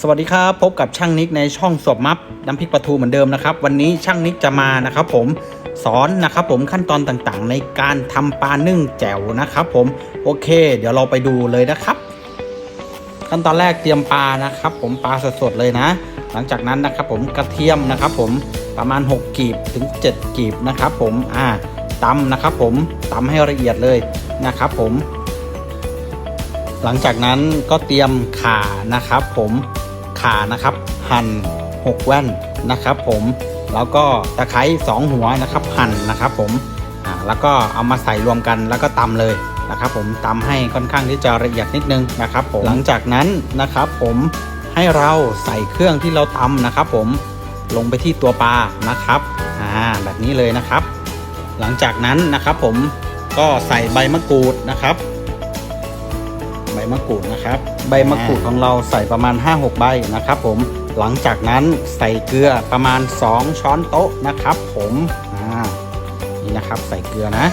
สวัสดีครับพบกับช่างนิกในช่องสวบมับน้ำพริกปลาทูเหมือนเดิมนะครับ วันนี้ช่างนิกจะมานะครับ ผมสอนนะครับ ผมขั้นตอนต่างๆ ในการทำปลานึ่งแจ่วนะครับ ผมโอเค เดี๋ยวเราไปดูเลยนะครับ ขั้นตอนแรกเตรียมปลานะครับ ผมปลาสดๆเลยนะ หลังจากนั้นนะครับ ผมกระเทียมนะครับ ผมประมาณ 6กีบถึง 7กีบนะครับ ผมอ่าตำนะครับ ผมตำให้ละเอียดเลยนะครับ ผม หลังจากนั้นก็เตรียมข่านะครับ ผม ข่านะครับหั่น6 แว่นนะครับ ผมแล้วก็ตะไคร้2หัวนะครับหั่นนะครับ ผมแล้วก็เอามาใส่รวมกันแล้วก็ตำเลยนะครับ ผมตำให้ค่อนข้างที่จะละเอียดนิดนึงนะครับผมหลังจากนั้นนะครับ ผมให้เราใส่เครื่องที่เราตำนะครับ ผมลงไปที่ตัวปลานะครับอ่าแบบนี้เลยนะครับ หลังจากนั้นนะครับ ผมก็ใส่ใบมะกรูดนะครับ ใบมะกรูดนะครับ ใบมะกรูดของเราใส่ประมาณ 5-6 ใบนะครับผมหลังจากนั้นใส่เกลือประมาณ 2 ช้อนโต๊ะนะครับ ผมนี่นะครับใส่เกลือนะ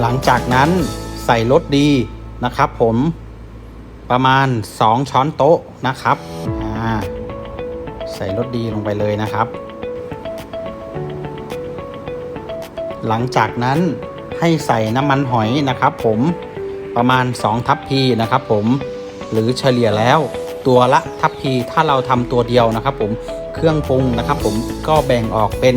หลังจากนั้นใส่รสดีนะครับ ผมประมาณ 2 ช้อนโต๊ะนะครับใส่รสดีลงไปเลยนะครับ หลังจากนั้นให้ใส่น้ำมันหอยนะครับ ผม ประมาณ 2 ทัพพีนะครับผมหรือเฉลี่ยแล้วตัวละทัพพีถ้าเราทำตัวเดียวนะครับผมเครื่องปรุงนะครับผมก็แบ่งออกเป็น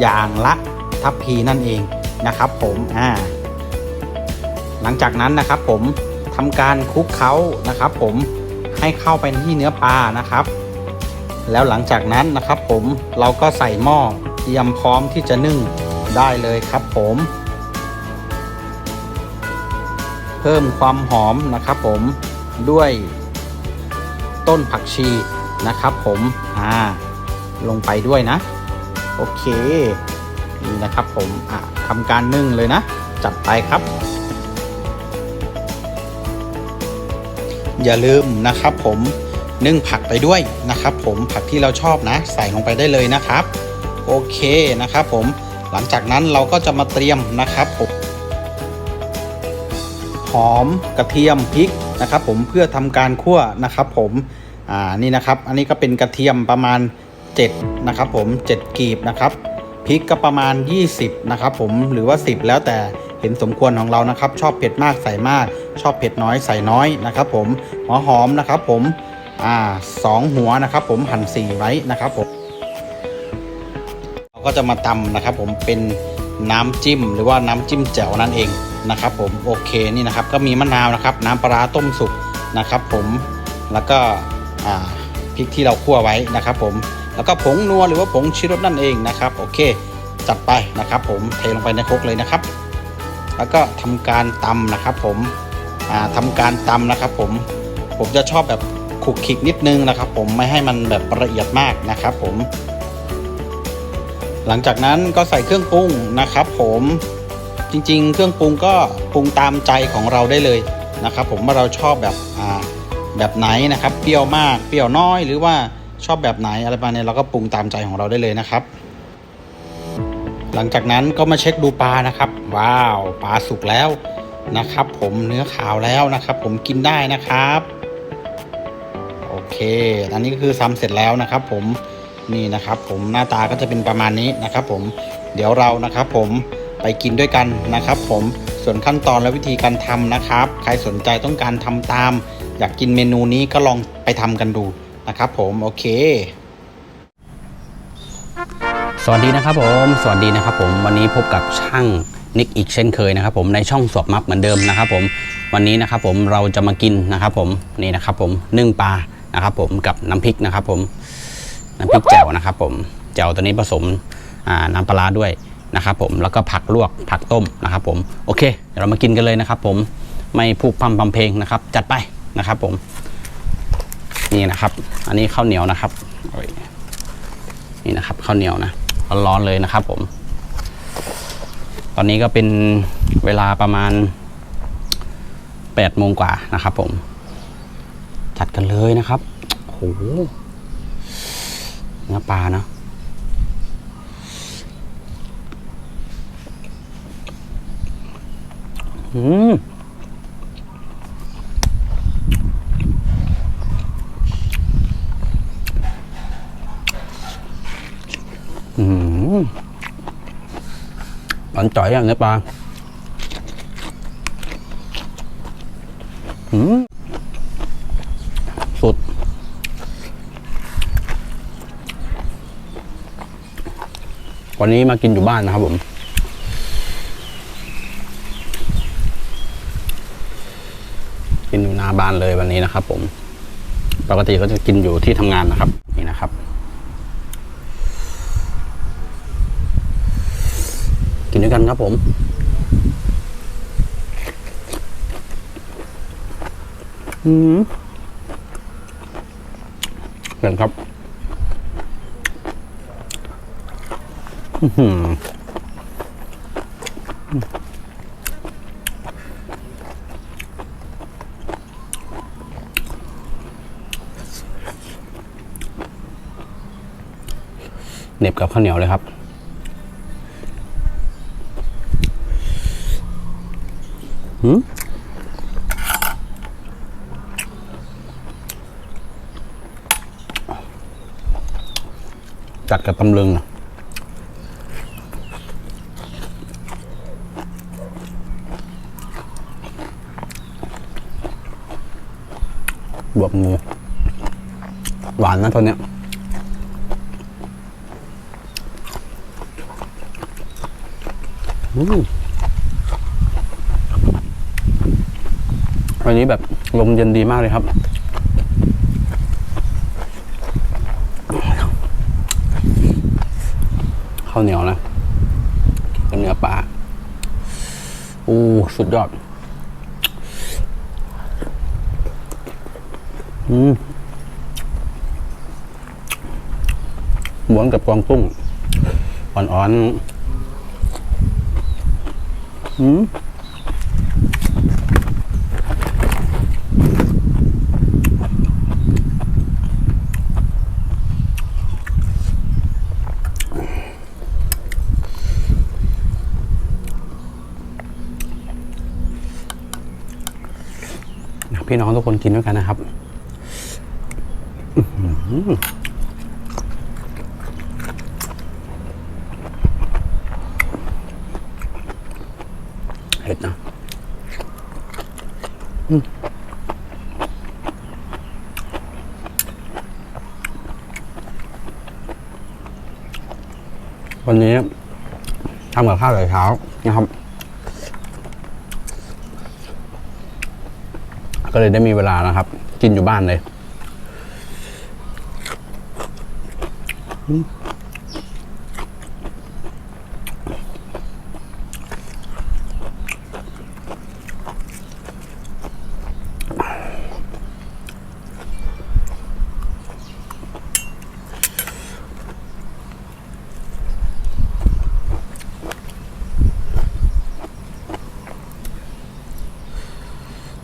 อย่างละทัพพีนั่นเองนะครับผมอ่าหลังจากนั้นนะครับผมทำการคลุกเคล้านะครับผมให้เข้าไปที่เนื้อปลานะครับ แล้วหลังจากนั้นนะครับผมเราก็ใส่หม้อเตรียมพร้อมที่จะนึ่งได้เลยครับผม เพิ่มความหอมนะครับผมด้วยต้นผักชีนะครับผมอ่าลงไปด้วยนะ โอเคนี่นะครับผมอะทำการนึ่งเลยนะ จัดไปครับ อย่าลืมนะครับผมนึ่งผักไปด้วยนะครับผมผักที่เราชอบนะ ใส่ลงไปได้เลยนะครับ โอเคนะครับผมหลังจากนั้นเราก็จะมาเตรียมนะครับผม หอมกระเทียมพริกนะครับผมเพื่อทำการคั่วนะครับผมอ่านี่นะครับ อันนี้ก็เป็นกระเทียมประมาณ7นะครับผม7กีบนะครับพริกก็ประมาณ 20นะครับผมหรือว่า 10 แล้วแต่เห็นสมควรของเรานะครับ ชอบเผ็ดมากใส่มาก ชอบเผ็ดน้อยใส่น้อยนะครับ ผมหัวหอมนะครับ ผมอ่าสองหัวนะครับ ผมหั่นสี่ไว้นะครับผมเราก็จะมาตำนะครับ ผมเป็นน้ำจิ้มหรือว่าน้ำจิ้มแจ่วนั่นเอง นะครับผมโอเคนี่นะครับก็มีมะนาวนะครับ น้ำปลาต้มสุกนะครับ ผมแล้วก็พริกที่เราคั่วไว้นะครับ ผมแล้วก็ผงนัวหรือว่าผงชิรสนั่นเองนะครับ โอเค จัดไปนะครับ ผมเทลงไปในครกเลยนะครับ แล้วก็ทำการตำนะครับ ผมอ่าทำการตำนะครับ ผมผมจะชอบแบบขุกขิกนิดนึงนะครับ ผมไม่ให้มันแบบละเอียดมากนะครับ ผม หลังจากนั้นก็ใส่เครื่องปรุงนะครับ ผม จริงๆ เครื่องปรุงก็ปรุงตามใจของเราได้เลยนะครับ ผมว่าเราชอบแบบอ่าแบบไหนนะครับเปรี้ยวมากเปรี้ยวน้อย หรือว่าชอบแบบไหนอะไรประมาณนี้เราก็ปรุงตามใจของเราได้เลยนะครับ หลังจากนั้นก็มาเช็คดูปลานะครับ ว้าวปลาสุกแล้วนะครับ ผมเนื้อขาวแล้วนะครับ ผมกินได้นะครับโอเค อันนี้ก็คือซ้ำเสร็จแล้วนะครับ ผมนี่นะครับ ผมหน้าตาก็จะเป็นประมาณนี้นะครับ ผมเดี๋ยวเรานะครับ ผม ไปกินด้วยกันนะครับ ผมส่วนขั้นตอนและวิธีการทำนะครับ ใครสนใจต้องการทำตาม อยากกินเมนูนี้ก็ลองไปทำกันดูนะครับ ผมโอเค สวัสดีนะครับผมสวัสดีนะครับ ผมวันนี้พบกับช่างนิกอีกเช่นเคยนะครับ ผมในช่องสวบมับเหมือนเดิมนะครับ ผมวันนี้นะครับ ผมเราจะมากินนะครับ ผมนี่นะครับ ผมนึ่งปลานะครับ ผมกับน้ำพริกนะครับ ผมน้ำพริกแจ่วนะครับ ผมแจ่วตัวนี้ผสมน้ำปลาด้วย นะครับผมแล้วก็ผักลวกผักต้มนะครับผมโอเคเดี๋ยวเรามากินกันเลยนะครับ ผมไม่พูกพำพำเพลงนะครับ จัดไปนะครับ ผม นี่นะครับ อันนี้ข้าวเหนียวนะครับนี่นะครับข้าวเหนียวนะร้อนๆเลยนะครับ ผม ตอนนี้ก็เป็นเวลาประมาณ8โมงกว่านะครับผม จัดกันเลยนะครับโหเนื้อปลาเนอะ อืมอืมอันจ่อยอ่างนี้ปลาอืมสุด วันนี้มากินอยู่บ้านนะครับผม น้าบ้านเลยวันนี้นะครับ ผม ปกติก็จะกินอยู่ที่ทำงานนะครับ นี่นะครับกินด้วยกันครับผม อืมเห็นครับ อื้อ เหน็บกับข้าวเหนียวเลยครับ หืมจัดกับตำลึงนะบวบงูหวานนะตัวเนี้ยอืม วันนี้แบบลมเย็นดีมากเลยครับ ข้าวเหนียวนะกับเนื้อปลาอู้สุดยอด อืมหวนกับกวางตุ้งอ่อนๆ อืมพี่น้องทุกคนกินด้วยกันนะครับ อื้อหือเผ็ดนะอืมวันนี้ทำกับข้าวแต่เช้านะครับ ก็เลยได้มีเวลานะครับ กินอยู่บ้านเลยอื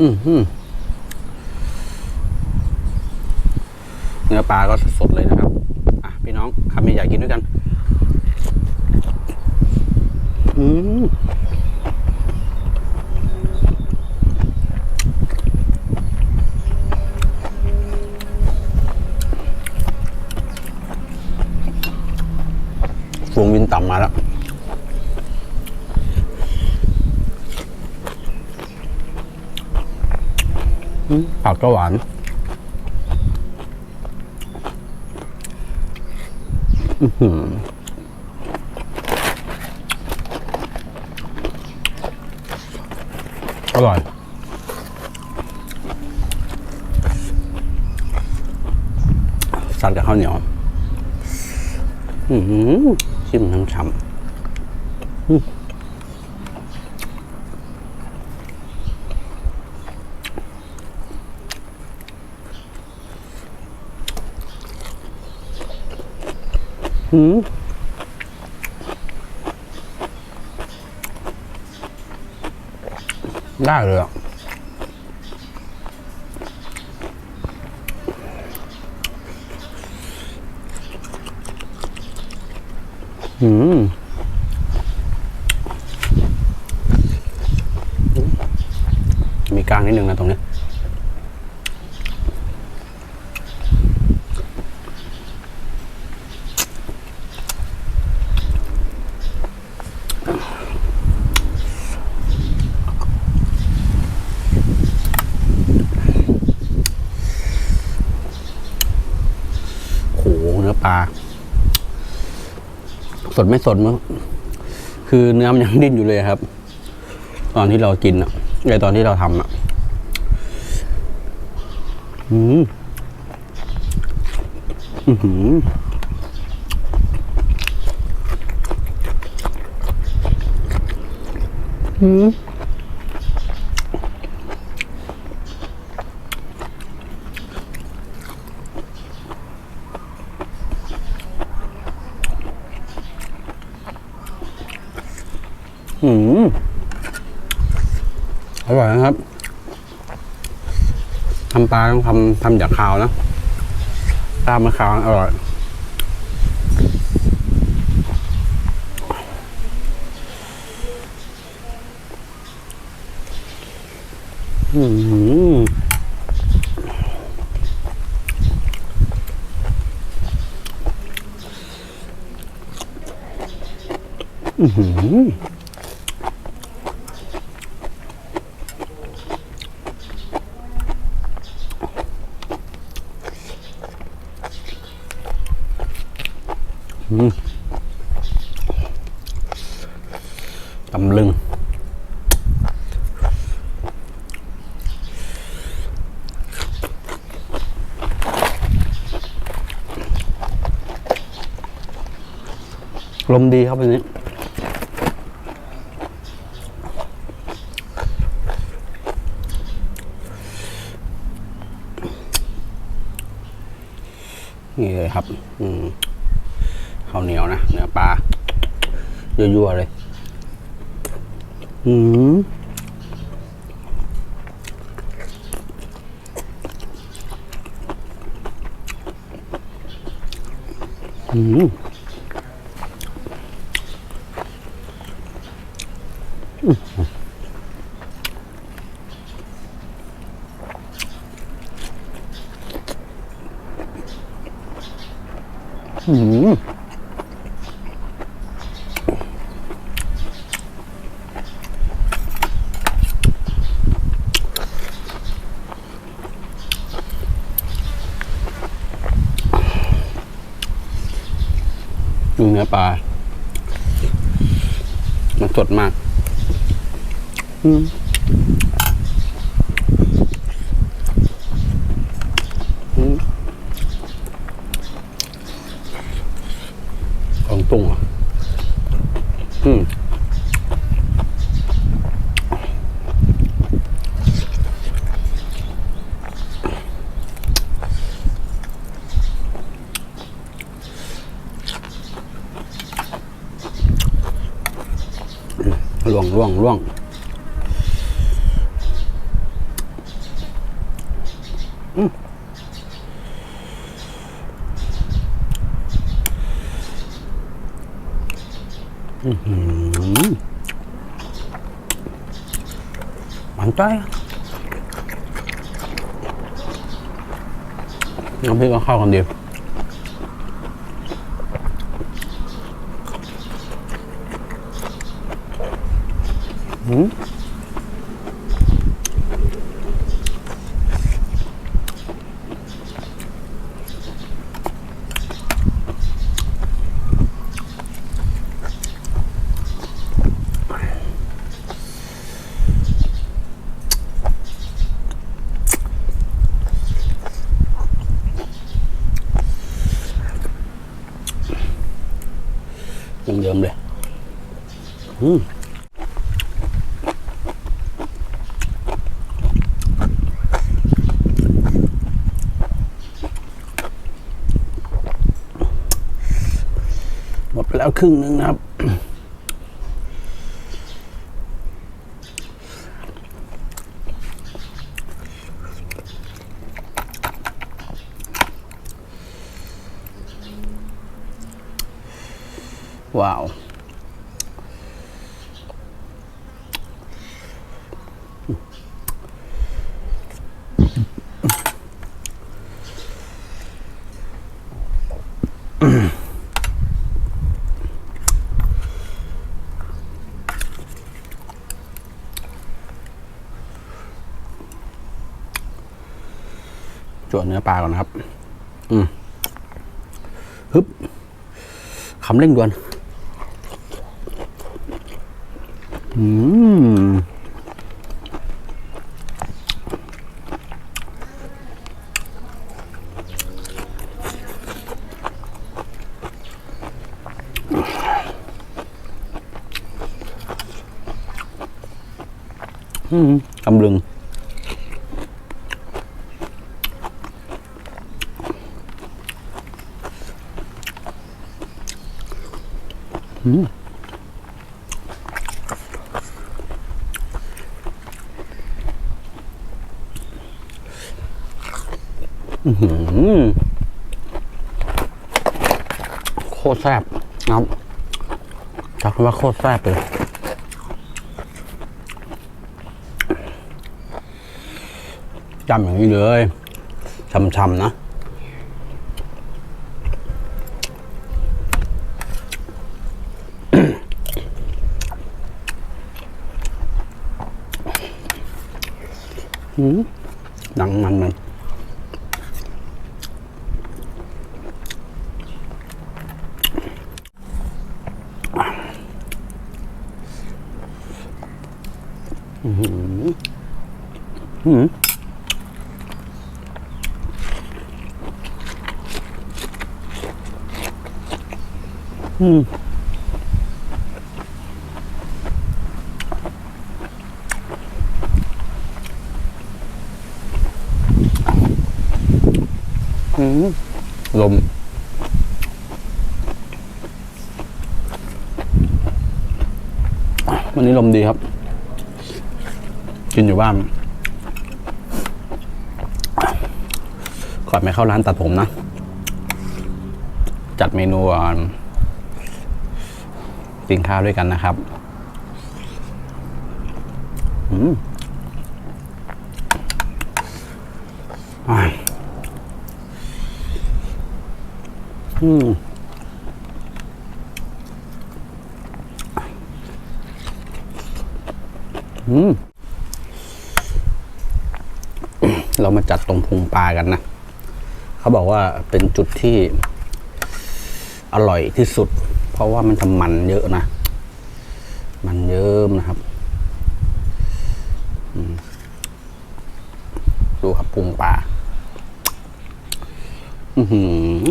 เนื้อปลาก็สดเลยนะครับ อะ พี่น้องคำนี้อยากกินด้วยกัน อืมฟวงวินต่ำมาแล้ว อืม ผักก็หวานอร่อย สัดกับข้าวเหนียว อือหือชิมน้ำฉ่ำ หืมได้เลยอะอืมมีกลางนิดนึงนะตรงเนี้ย ปลา สดไม่สดมั้งคือเนื้อมันยังดิ้นอยู่เลยครับ ตอนที่เรากินอะในตอนที่เราทำอะอืมอือหืออืม อืมอร่อยนะครับทำปลาต้องทำทำจากคาวนะปลามันคาวอร่อย อืมอืม ตำลึง ลมดีครับวันนี้ ยั่วๆเลย อืมอืม ดูเนื้อปลา มันสดมาก อืมอืม ของตุงอะ อืม ล่วงล่วงล่วง มันใจน้ำพริกก็เข้ากันดีอืมยังเดิมเลย อืมหมดไป แล้วครึ่งหนึงนะครับ ว้าว จวนเนื้อปลาก่อนนะครับ อืมฮึบคำเร่งด่วน อืมอืมำลึง อืม โคตรแซ่บครับจักคำว่าโคตรแซ่บเลยจำอย่างนี้เลยช้ำๆนะ หืมหนังมันมัน อืมอืมอืมอืมลมวันนี้ลมดีครับ กินอยู่บ้านก่อนไม่เข้าร้านตัดผมนะ จัดเมนูกินข้าวด้วยกันนะครับอืมอืม อืม เรามา จัดตรงพุงปลากันนะเขาบอกว่าเป็นจุดที่อร่อยที่สุด เพราะว่ามันทำมันเยอะนะ มันเยิ้มนะครับดูครับพุงปลาอือหือ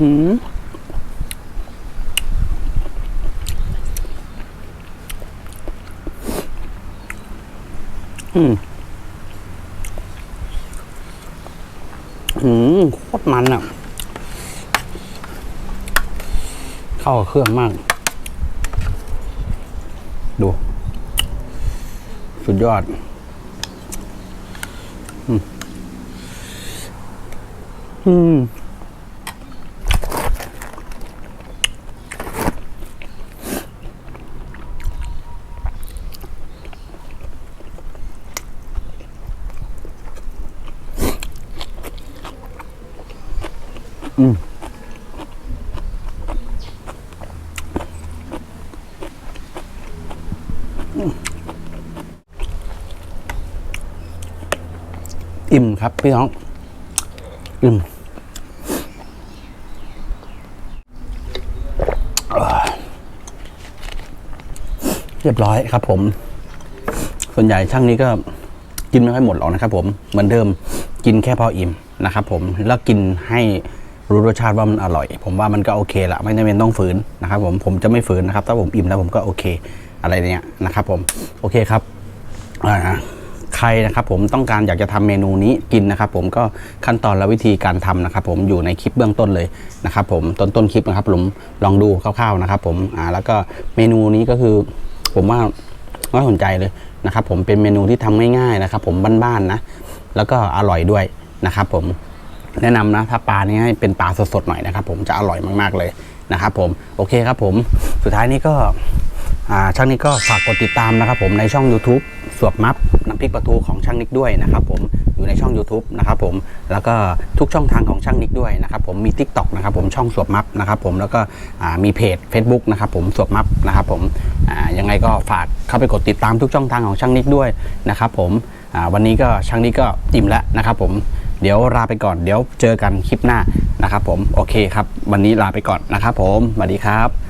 หืม อืมอืมโคตรมันอะ เข้ากับเครื่องมาก ดู สุดยอด อืม อืม ครับพี่น้องอิ่มเรียบร้อยครับผม ส่วนใหญ่ช่างนี้ก็กินไม่ค่อยหมดหรอกนะครับ ผมเหมือนเดิมกินแค่พออิ่มนะครับ ผมแล้วกินให้รู้รสชาติว่ามันอร่อย ผมว่ามันก็โอเคละไม่จำเป็นต้องฝืนนะครับ ผมผมจะไม่ฝืนนะครับ ถ้าผมอิ่มแล้วผมก็โอเค อะไรเนี้ยนะครับ ผมโอเคครับอ่า ใครนะครับผมต้องการอยากจะทำเมนูนี้กินนะครับผมก็ขั้นตอนและวิธีการทำนะครับผมอยู่ในคลิปเบื้องต้นเลยนะครับผมต้นต้นคลิปนะครับผมลองดูคร่าวๆนะครับผมอ่าแล้วก็เมนูนี้ก็คือผมว่าน่าสนใจเลยนะครับผมเป็นเมนูที่ทำง่ายๆนะครับผมบ้านๆนะแล้วก็อร่อยด้วยนะครับผมแนะนำนะถ้าปลานี้ให้เป็นปลาสดๆหน่อยนะครับผมจะอร่อยมากๆเลยนะครับผมโอเคครับผมสุดท้ายนี้ก็ ช่างนิกก็ฝากกดติดตามนะครับผมในช่อง YouTube สวบมับน้ำพริกปลาทูของช่างนิกด้วยนะครับผมอยู่ในช่อง YouTube นะครับผมแล้วก็ทุกช่องทางของช่างนิกด้วยนะครับผมมี Tik t o อกนะครับผมช่องสวบมับนะครับผมแล้วก็มีเพจ Facebook นะครับผมสวบมับนะครับผมยังไงก็ฝากเข้าไปกดติดตามทุกช่องทางของช่างนิกด้วยนะครับผมวันนี้ก็ช่างนี้ก็อิ่มแล้วนะครับผมเดี๋ยวลาไปก่อนเดี๋ยวเจอกันคลิปหน้านะครับผมโอเคครับ วันนี้ลาไปก่อนนะครับผมสวัสดีครับ